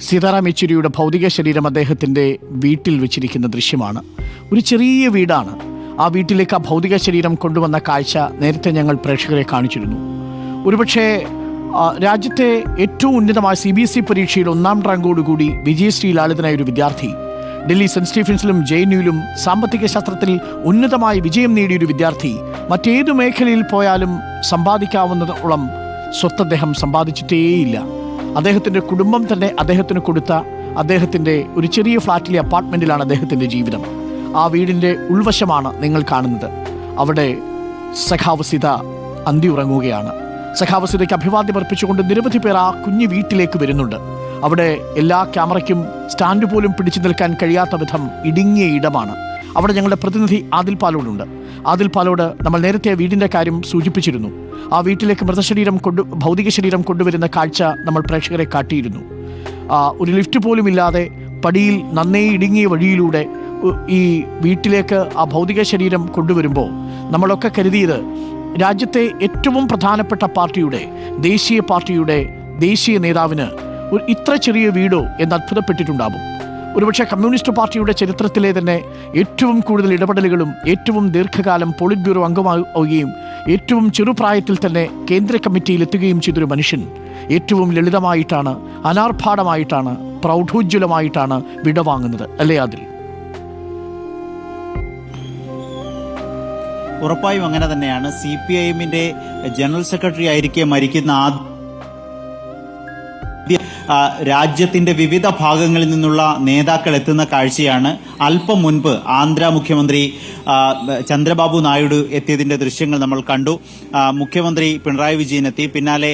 സീതാറാം യെച്ചൂരിയുടെ ഭൗതിക ശരീരം അദ്ദേഹത്തിന്റെ വീട്ടിൽ വെച്ചിരിക്കുന്ന ദൃശ്യമാണ്. ഒരു ചെറിയ വീടാണ്. ആ വീട്ടിലേക്ക് ആ ഭൗതിക ശരീരം കൊണ്ടുവന്ന കാഴ്ച നേരത്തെ ഞങ്ങൾ പ്രേക്ഷകരെ കാണിച്ചിരുന്നു. ഒരുപക്ഷേ രാജ്യത്തെ ഏറ്റവും ഉന്നതമായ സി ബി എസ് ഇ പരീക്ഷയിൽ ഒന്നാം റാങ്കോടുകൂടി വിജയശ്രീ ലാളിതനായ ഒരു വിദ്യാർത്ഥി ഡൽഹി സെന്റ് സ്റ്റീഫൻസിലും ജെ എൻ യുയിലും സാമ്പത്തിക ശാസ്ത്രത്തിൽ ഉന്നതമായ വിജയം നേടിയൊരു വിദ്യാർത്ഥി മറ്റേതു മേഖലയിൽ പോയാലും സമ്പാദിക്കാവുന്നതോളം സ്വത്ത് അദ്ദേഹം സമ്പാദിച്ചിട്ടേയില്ല. അദ്ദേഹത്തിന്റെ കുടുംബം തന്നെ അദ്ദേഹത്തിന് കൊടുത്ത അദ്ദേഹത്തിന്റെ ഒരു ചെറിയ ഫ്ലാറ്റിലെ അപ്പാർട്ട്മെന്റിലാണ് അദ്ദേഹത്തിന്റെ ജീവിതം. ആ വീടിന്റെ ഉൾവശമാണ് നിങ്ങൾ കാണുന്നത്. അവിടെ സഖാവസിത അന്തി ഉറങ്ങുകയാണ്. സഖാവസിതയ്ക്ക് അഭിവാദ്യം അർപ്പിച്ചുകൊണ്ട് നിരവധി പേർ ആ കുഞ്ഞു വീട്ടിലേക്ക് വരുന്നുണ്ട്. അവിടെ എല്ലാ ക്യാമറയ്ക്കും സ്റ്റാൻഡ് പോലും പിടിച്ചു നിൽക്കാൻ കഴിയാത്ത വിധം ഇടുങ്ങിയ ഇടമാണ്. അവിടെ ഞങ്ങളുടെ പ്രതിനിധി ആദിൽ പാലോടുണ്ട് ആദിൽ പാലോട് നമ്മൾ നേരത്തെ വീടിന്റെ കാര്യം സൂചിപ്പിച്ചിരുന്നു. ആ വീട്ടിലേക്ക് മൃതശരീരം കൊണ്ടു ഭൗതിക ശരീരം കൊണ്ടുവരുന്ന കാഴ്ച നമ്മൾ പ്രേക്ഷകരെ കാട്ടിയിരുന്നു. ഒരു ലിഫ്റ്റ് പോലും ഇല്ലാതെ പടിയിൽ നന്നേ ഇടുങ്ങിയ വഴിയിലൂടെ ഈ വീട്ടിലേക്ക് ആ ഭൗതിക ശരീരം കൊണ്ടുവരുമ്പോൾ നമ്മളൊക്കെ കരുതിയത് രാജ്യത്തെ ഏറ്റവും പ്രധാനപ്പെട്ട പാർട്ടിയുടെ ദേശീയ പാർട്ടിയുടെ ദേശീയ നേതാവിന് ഒരു ഇത്ര ചെറിയ വീടോ എന്ന് അത്ഭുതപ്പെട്ടിട്ടുണ്ടാവും. ഒരുപക്ഷെ കമ്മ്യൂണിസ്റ്റ് പാർട്ടിയുടെ ചരിത്രത്തിലെ തന്നെ ഏറ്റവും കൂടുതൽ ഇടപെടലുകളും ഏറ്റവും ദീർഘകാലം പോളിറ്റ് ബ്യൂറോ അംഗമാവുകയും ഏറ്റവും ചെറുപ്രായത്തിൽ തന്നെ കേന്ദ്ര കമ്മിറ്റിയിൽ എത്തുകയും ചെയ്തൊരു മനുഷ്യൻ. ഏറ്റവും ലളിതമായിട്ടാണ് അനാർഭാടമായിട്ടാണ് പ്രൗഢോജ്വലമായിട്ടാണ് വിടവാങ്ങുന്നത് അല്ലേ അതിൽ ഉറപ്പായും അങ്ങനെ തന്നെയാണ്. സി പി ഐ എമ്മിന്റെ ജനറൽ സെക്രട്ടറി ആയിരിക്കെ മരിക്കുന്ന ആ, രാജ്യത്തിന്റെ വിവിധ ഭാഗങ്ങളിൽ നിന്നുള്ള നേതാക്കൾ എത്തുന്ന കാഴ്ചയാണ് അല്പം മുൻപ് ആന്ധ്ര മുഖ്യമന്ത്രി ചന്ദ്രബാബു നായിഡു എത്തിയതിന്റെ ദൃശ്യങ്ങൾ നമ്മൾ കണ്ടു. മുഖ്യമന്ത്രി പിണറായി വിജയൻ എത്തി. പിന്നാലെ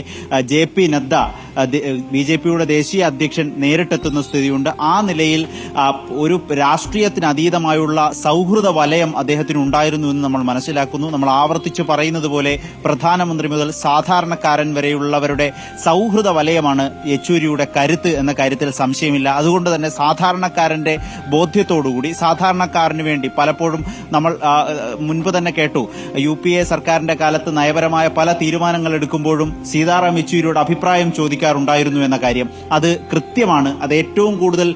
J P Nadda B J പിയുടെ ദേശീയ അധ്യക്ഷൻ നേരിട്ടെത്തുന്ന സ്ഥിതിയുണ്ട്. ആ നിലയിൽ ഒരു രാഷ്ട്രീയത്തിന് അതീതമായുള്ള സൗഹൃദ വലയം അദ്ദേഹത്തിന് ഉണ്ടായിരുന്നു എന്ന് നമ്മൾ മനസ്സിലാക്കുന്നു. നമ്മൾ ആവർത്തിച്ച് പറയുന്നത് പോലെ പ്രധാനമന്ത്രി മുതൽ സാധാരണക്കാരൻ വരെയുള്ളവരുടെ സൗഹൃദ വലയമാണ് യെച്ചൂരിയുടെ കരുത്ത് എന്ന കാര്യത്തിൽ സംശയമില്ല. അതുകൊണ്ട് തന്നെ സാധാരണക്കാരന്റെ ബോധ്യത്തോടുകൂടി സാധാരണക്കാരന് വേണ്ടി പലപ്പോഴും നമ്മൾ മുൻപ് തന്നെ കേട്ടു. യു പി എ സർക്കാരിന്റെ കാലത്ത് നയപരമായ പല തീരുമാനങ്ങൾ എടുക്കുമ്പോഴും സീതാറാം യെച്ചൂരിയുടെ അഭിപ്രായം ചോദിക്കാറുണ്ടായിരുന്നു എന്ന കാര്യം. അത് കൃത്യമാണ്. അത് ഏറ്റവും കൂടുതൽ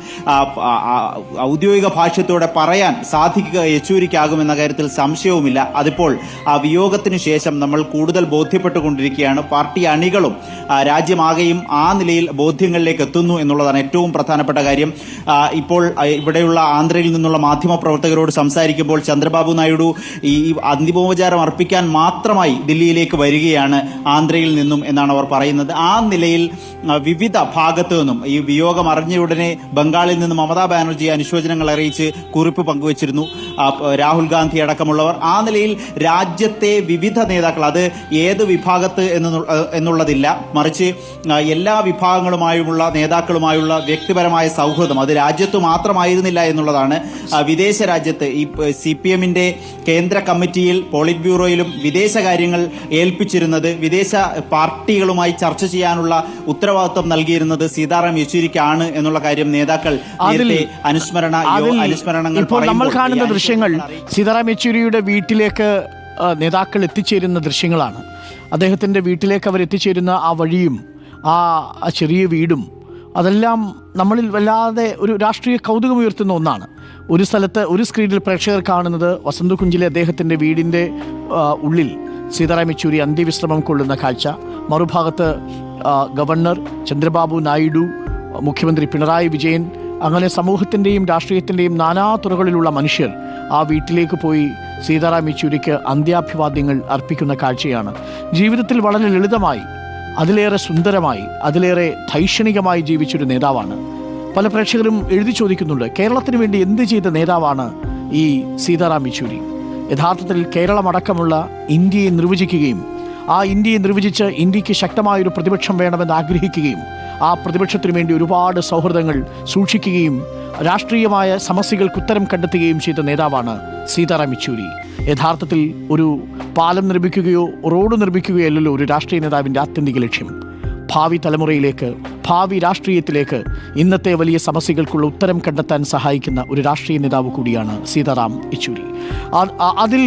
ഔദ്യോഗിക ഭാഷ്യത്തോടെ പറയാൻ സാധിക്കുക യെച്ചൂരിക്കാകുമെന്ന കാര്യത്തിൽ സംശയവുമില്ല. അതിപ്പോൾ ആ വിയോഗത്തിന് ശേഷം നമ്മൾ കൂടുതൽ ബോധ്യപ്പെട്ടുകൊണ്ടിരിക്കുകയാണ്. പാർട്ടി അണികളും രാജ്യമാകെയും ആ നിലയിൽ ബോധ്യങ്ങളിലേക്ക് എത്തുന്നു എന്നുള്ളതാണ് ഏറ്റവും പ്രധാനപ്പെട്ട കാര്യം. ഇപ്പോൾ ഇവിടെയുള്ള ആന്ധ്രയിൽ നിന്നുള്ള മാധ്യമപ്രവർത്തകരോട് സംസാരിക്കുമ്പോൾ ചന്ദ്രബാബു നായിഡു ഈ അന്തിമോപചാരം അർപ്പിക്കാൻ മാത്രമായി ദില്ലിയിലേക്ക് വരികയാണ് ആന്ധ്രയിൽ നിന്നും എന്നാണ് അവർ പറയുന്നത്. ആ നിലയിൽ വിവിധ ഭാഗത്തു നിന്നും ഈ വിയോഗം അറിഞ്ഞ ഉടനെ ബംഗാളിൽ നിന്ന് മമതാ ബാനർജി അനുശോചനങ്ങൾ അറിയിച്ച് കുറിപ്പ് പങ്കുവച്ചിരുന്നു. രാഹുൽ ഗാന്ധി അടക്കമുള്ളവർ. ആ നിലയിൽ രാജ്യത്തെ വിവിധ നേതാക്കൾ അത് ഏത് വിഭാഗത്ത് എന്നു- എന്നുള്ളതില്ല. മറിച്ച് എല്ലാ വിഭാഗങ്ങളുമായുമുള്ള നേതാക്കളുമായുള്ള വ്യക്തിപരമായ സൗഹൃദം അത് രാജ്യത്ത് മാത്രമായിരുന്നില്ല എന്നുള്ളതാണ്. വിദേശ രാജ്യത്ത് ഈ സി പി എമ്മിന്റെ കേന്ദ്ര കമ്മിറ്റിയിൽ പോളിറ്റ് ബ്യൂറോയിലും വിദേശകാര്യങ്ങൾ ഏൽപ്പിച്ചിരുന്നത് വിദേശ പാർട്ടികളുമായി ചർച്ച ചെയ്യാനുള്ള ഉത്തരവാദിത്വം നൽകിയിരുന്നത് സീതാറാം യെച്ചൂരിക്കാണ് എന്നുള്ള കാര്യം നേതാക്കൾ നേരത്തെ അനുസ്മരണ അനുസ്മരണങ്ങൾ ഇപ്പോൾ നമ്മൾ കാണുന്ന ദൃശ്യങ്ങൾ സീതാറാം യെച്ചൂരിയുടെ വീട്ടിലേക്ക് നേതാക്കൾ എത്തിച്ചേരുന്ന ദൃശ്യങ്ങളാണ്. അദ്ദേഹത്തിന്റെ വീട്ടിലേക്ക് അവർ എത്തിച്ചേരുന്ന ആ വഴിയും ആ ചെറിയ വീടും അതെല്ലാം നമ്മളിൽ വല്ലാതെ ഒരു രാഷ്ട്രീയ കൗതുകം ഉയർത്തുന്ന ഒന്നാണ്. ഒരു സ്ഥലത്ത് ഒരു സ്ക്രീനിൽ പ്രേക്ഷകർ കാണുന്നത് വസന്തകുഞ്ചിലെ അദ്ദേഹത്തിന്റെ വീടിന്റെ ഉള്ളിൽ സീതാറാം യെച്ചൂരി അന്ത്യവിശ്രമം കൊള്ളുന്ന കാഴ്ച. മറുഭാഗത്ത് ഗവർണർ ചന്ദ്രബാബു നായിഡു മുഖ്യമന്ത്രി പിണറായി വിജയൻ അങ്ങനെ സമൂഹത്തിന്റെയും രാഷ്ട്രീയത്തിന്റെയും നാനാ തുറകളിലുള്ള മനുഷ്യർ ആ വീട്ടിലേക്ക് പോയി സീതാറാം യെച്ചൂരിക്ക് അന്ത്യാഭിവാദ്യങ്ങൾ അർപ്പിക്കുന്ന കാഴ്ചയാണ്. ജീവിതത്തിൽ വളരെ ലളിതമായി അതിലേറെ സുന്ദരമായി അതിലേറെ ധൈഷണികമായി ജീവിച്ചൊരു നേതാവാണ്. പല പ്രേക്ഷകരും എഴുതി ചോദിക്കുന്നുണ്ട് കേരളത്തിന് വേണ്ടി എന്ത് ചെയ്ത നേതാവാണ് ഈ സീതാറാം യെച്ചൂരി? യഥാർത്ഥത്തിൽ കേരളമടക്കമുള്ള ഇന്ത്യയെ നിർവചിക്കുകയും ആ ഇന്ത്യയെ നിർവചിച്ച് ഇന്ത്യയ്ക്ക് ശക്തമായൊരു പ്രതിപക്ഷം വേണമെന്ന് ആഗ്രഹിക്കുകയും ആ പ്രതിപക്ഷത്തിനു വേണ്ടി ഒരുപാട് സൗഹൃദങ്ങൾ സൂക്ഷിക്കുകയും രാഷ്ട്രീയമായ സമസ്യകൾക്ക് ഉത്തരം കണ്ടെത്തുകയും ചെയ്ത നേതാവാണ് സീതാറാം യെച്ചൂരി. യഥാർത്ഥത്തിൽ ഒരു പാലം നിർമ്മിക്കുകയോ റോഡ് നിർമ്മിക്കുകയോ അല്ലല്ലോ ഒരു രാഷ്ട്രീയ നേതാവിന്റെ ആത്യന്തിക ലക്ഷ്യം. ഭാവി തലമുറയിലേക്ക് ഭാവി രാഷ്ട്രീയത്തിലേക്ക് ഇന്നത്തെ വലിയ സമസ്യകൾക്കുള്ള ഉത്തരം കണ്ടെത്താൻ സഹായിക്കുന്ന ഒരു രാഷ്ട്രീയ നേതാവ് കൂടിയാണ് സീതാറാം യെച്ചൂരി. അതിൽ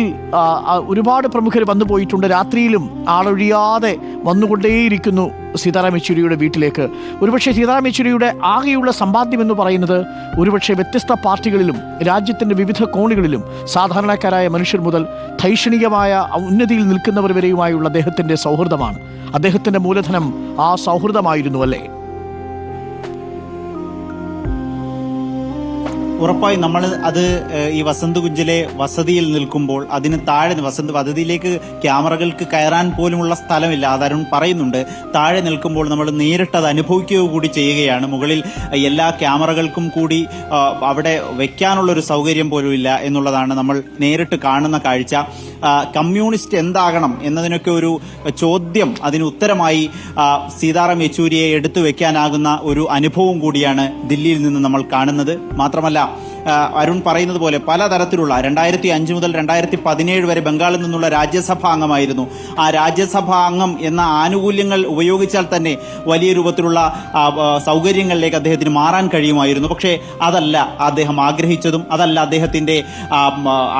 ഒരുപാട് പ്രമുഖർ വന്നു പോയിട്ടുണ്ട്. രാത്രിയിലും ആളൊഴിയാതെ വന്നുകൊണ്ടേയിരിക്കുന്നു സീതാറാം യെച്ചൂരിയുടെ വീട്ടിലേക്ക്. ഒരുപക്ഷെ സീതാറാം യെച്ചൂരിയുടെ ആകെയുള്ള സമ്പാദ്യം എന്ന് പറയുന്നത് ഒരുപക്ഷെ വ്യത്യസ്ത പാർട്ടികളിലും രാജ്യത്തിന്റെ വിവിധ കോണുകളിലും സാധാരണക്കാരായ മനുഷ്യർ മുതൽ ധൈഷണികമായ ഉന്നതിയിൽ നിൽക്കുന്നവർ വരെയുമായുള്ള അദ്ദേഹത്തിന്റെ സൗഹൃദമാണ്. അദ്ദേഹത്തിന്റെ മൂലധനം ആ സൗഹൃദമായിരുന്നു അല്ലേ? ഉറപ്പായും നമ്മൾ അത് ഈ വസന്ത് കുഞ്ചിലെ വസതിയിൽ നിൽക്കുമ്പോൾ അതിന് താഴെ വസന്ത് വസതിയിലേക്ക് ക്യാമറകൾക്ക് കയറാൻ പോലുമുള്ള സ്ഥലമില്ല അതരുൺ പറയുന്നുണ്ട്. താഴെ നിൽക്കുമ്പോൾ നമ്മൾ നേരിട്ട് അത് അനുഭവിക്കുക കൂടി ചെയ്യുകയാണ്. മുകളിൽ എല്ലാ ക്യാമറകൾക്കും കൂടി അവിടെ വെക്കാനുള്ള ഒരു സൗകര്യം പോലും ഇല്ല എന്നുള്ളതാണ് നമ്മൾ നേരിട്ട് കാണുന്ന കാഴ്ച. കമ്മ്യൂണിസ്റ്റ് എന്താകണം എന്നതിനൊക്കെ ഒരു ചോദ്യം അതിന് ഉത്തരമായി സീതാറാം യെച്ചൂരിയെ എടുത്തു വെക്കാനാകുന്ന ഒരു അനുഭവം കൂടിയാണ് ദില്ലിയിൽ നിന്ന് നമ്മൾ കാണുന്നത്. മാത്രമല്ല അരുൺ പറയുന്നത് പോലെ പലതരത്തിലുള്ള രണ്ടായിരത്തി അഞ്ച് മുതൽ രണ്ടായിരത്തി പതിനേഴ് വരെ ബംഗാളിൽ നിന്നുള്ള രാജ്യസഭാ അംഗമായിരുന്നു. ആ രാജ്യസഭാ അംഗം എന്ന ആനുകൂല്യങ്ങൾ ഉപയോഗിച്ചാൽ തന്നെ വലിയ രൂപത്തിലുള്ള സൗകര്യങ്ങളിലേക്ക് അദ്ദേഹത്തിന് മാറാൻ കഴിയുമായിരുന്നു. പക്ഷേ അതല്ല അദ്ദേഹം ആഗ്രഹിച്ചതും അതല്ല അദ്ദേഹത്തിന്റെ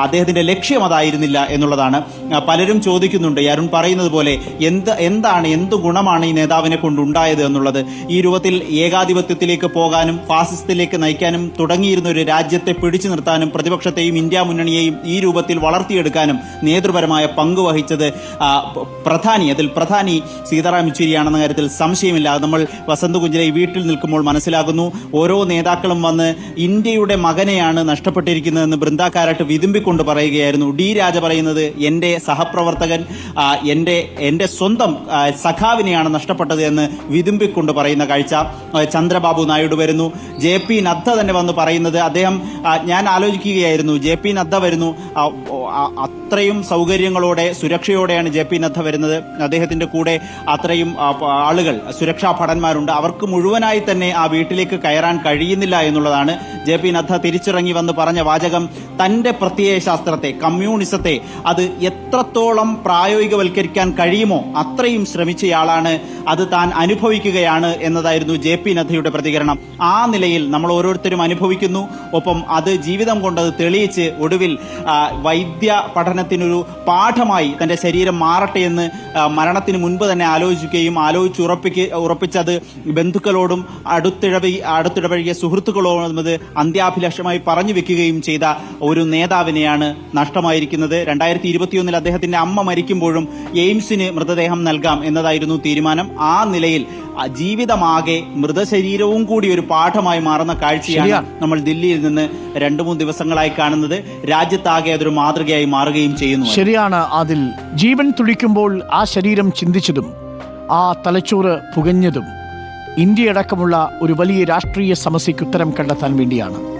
അദ്ദേഹത്തിന്റെ ലക്ഷ്യം അതായിരുന്നില്ല എന്നുള്ളതാണ്. പലരും ചോദിക്കുന്നുണ്ട് അരുൺ പറയുന്നത് പോലെ എന്ത് എന്താണ് എന്ത് ഗുണമാണ് ഈ നേതാവിനെ കൊണ്ടുണ്ടായത് എന്നുള്ളത്? ഈ രൂപത്തിൽ ഏകാധിപത്യത്തിലേക്ക് പോകാനും ഫാസിസത്തിലേക്ക് നയിക്കാനും തുടങ്ങിയിരുന്ന ഒരു രാജ്യത്തെ പിടിച്ചു നിർത്താനും പ്രതിപക്ഷത്തെയും ഇന്ത്യ മുന്നണിയെയും ഈ രൂപത്തിൽ വളർത്തിയെടുക്കാനും നേതൃപരമായ പങ്ക് വഹിച്ചത് പ്രധാനി അതിൽ പ്രധാനി സീതാറാം യെച്ചൂരിയാണെന്ന കാര്യത്തിൽ സംശയമില്ലാതെ നമ്മൾ വസന്ത് കുഞ്ചിലെ വീട്ടിൽ നിൽക്കുമ്പോൾ മനസ്സിലാകുന്നു ഓരോ നേതാക്കളും വന്ന് ഇന്ത്യയുടെ മകനെയാണ് നഷ്ടപ്പെട്ടിരിക്കുന്നതെന്ന് ബൃന്ദാക്കാരായിട്ട് വിതുമ്പിക്കൊണ്ട് പറയുകയായിരുന്നു. ഡി രാജ പറയുന്നത് എന്റെ സഹപ്രവർത്തകൻ എന്റെ എന്റെ സ്വന്തം സഖാവിനെയാണ് നഷ്ടപ്പെട്ടത് എന്ന് വിതുമ്പിക്കൊണ്ട് പറയുന്ന കാഴ്ച. ചന്ദ്രബാബു നായിഡു വരുന്നു. ജെ പി നദ്ദ തന്നെ വന്ന് പറയുന്നത് അദ്ദേഹം ഞാൻ ആലോചിക്കുകയായിരുന്നു ജെ പി നദ്ദ വരുന്നു. അത്രയും സൗകര്യങ്ങളോടെ സുരക്ഷയോടെയാണ് ജെ പി നദ്ദ വരുന്നത്. അദ്ദേഹത്തിന്റെ കൂടെ അത്രയും ആളുകൾ സുരക്ഷാ ഭടന്മാരുണ്ട്. അവർക്ക് മുഴുവനായി തന്നെ ആ വീട്ടിലേക്ക് കയറാൻ കഴിയുന്നില്ല എന്നുള്ളതാണ് ജെ പി നദ്ദ തിരിച്ചിറങ്ങി വന്ന് പറഞ്ഞ വാചകം. തന്റെ പ്രത്യയ ശാസ്ത്രത്തെ കമ്മ്യൂണിസത്തെ അത് എത്രത്തോളം പ്രായോഗികവൽക്കരിക്കാൻ കഴിയുമോ അത്രയും ശ്രമിച്ചയാളാണ് അത് താൻ അനുഭവിക്കുകയാണ് എന്നതായിരുന്നു ജെ പി നദ്ദയുടെ പ്രതികരണം. ആ നിലയിൽ നമ്മൾ ഓരോരുത്തരും അനുഭവിക്കുന്നു ഒപ്പം അത് ജീവിതം കൊണ്ടത് തെളിയിച്ച് ഒടുവിൽ വൈദ്യ പഠനത്തിനൊരു പാഠമായി തന്റെ ശരീരം മാറട്ടെ എന്ന് മരണത്തിന് മുൻപ് തന്നെ ആലോചിക്കുകയും ആലോചിച്ച് ഉറപ്പിക്ക ഉറപ്പിച്ചത് ബന്ധുക്കളോടും അടുത്തിടപഴി അടുത്തിടപഴകിയ സുഹൃത്തുക്കളോടും അത് അന്ത്യാഭിലാഷമായി പറഞ്ഞു വെക്കുകയും ചെയ്ത ഒരു നേതാവിനെയാണ് നഷ്ടമായിരിക്കുന്നത്. രണ്ടായിരത്തി ഇരുപത്തിയൊന്നിൽ അദ്ദേഹത്തിന്റെ അമ്മ മരിക്കുമ്പോഴും എയിംസിന് മൃതദേഹം നൽകാം എന്നതായിരുന്നു തീരുമാനം. ആ നിലയിൽ ജീവിതമാകെ മൃതശരീരവും കൂടി ഒരു പാഠമായി മാറുന്ന കാഴ്ചയാണ് നമ്മൾ ദില്ലിയിൽ നിന്ന് രണ്ടു മൂന്ന് ദിവസങ്ങളായി കാണുന്നത്. രാജ്യത്താകെ അതൊരു മാതൃകയായി മാറുകയും ചെയ്യുന്നു. ശരിയാണ് അതിൽ. ജീവൻ തുടിക്കുമ്പോൾ ആ ശരീരം ചിന്തിച്ചതും ആ തലച്ചോറ് പുകഞ്ഞതും ഇന്ത്യയടക്കമുള്ള ഒരു വലിയ രാഷ്ട്രീയ സമസ്യയ്ക്ക് ഉത്തരം കണ്ടെത്താൻ വേണ്ടിയാണ്.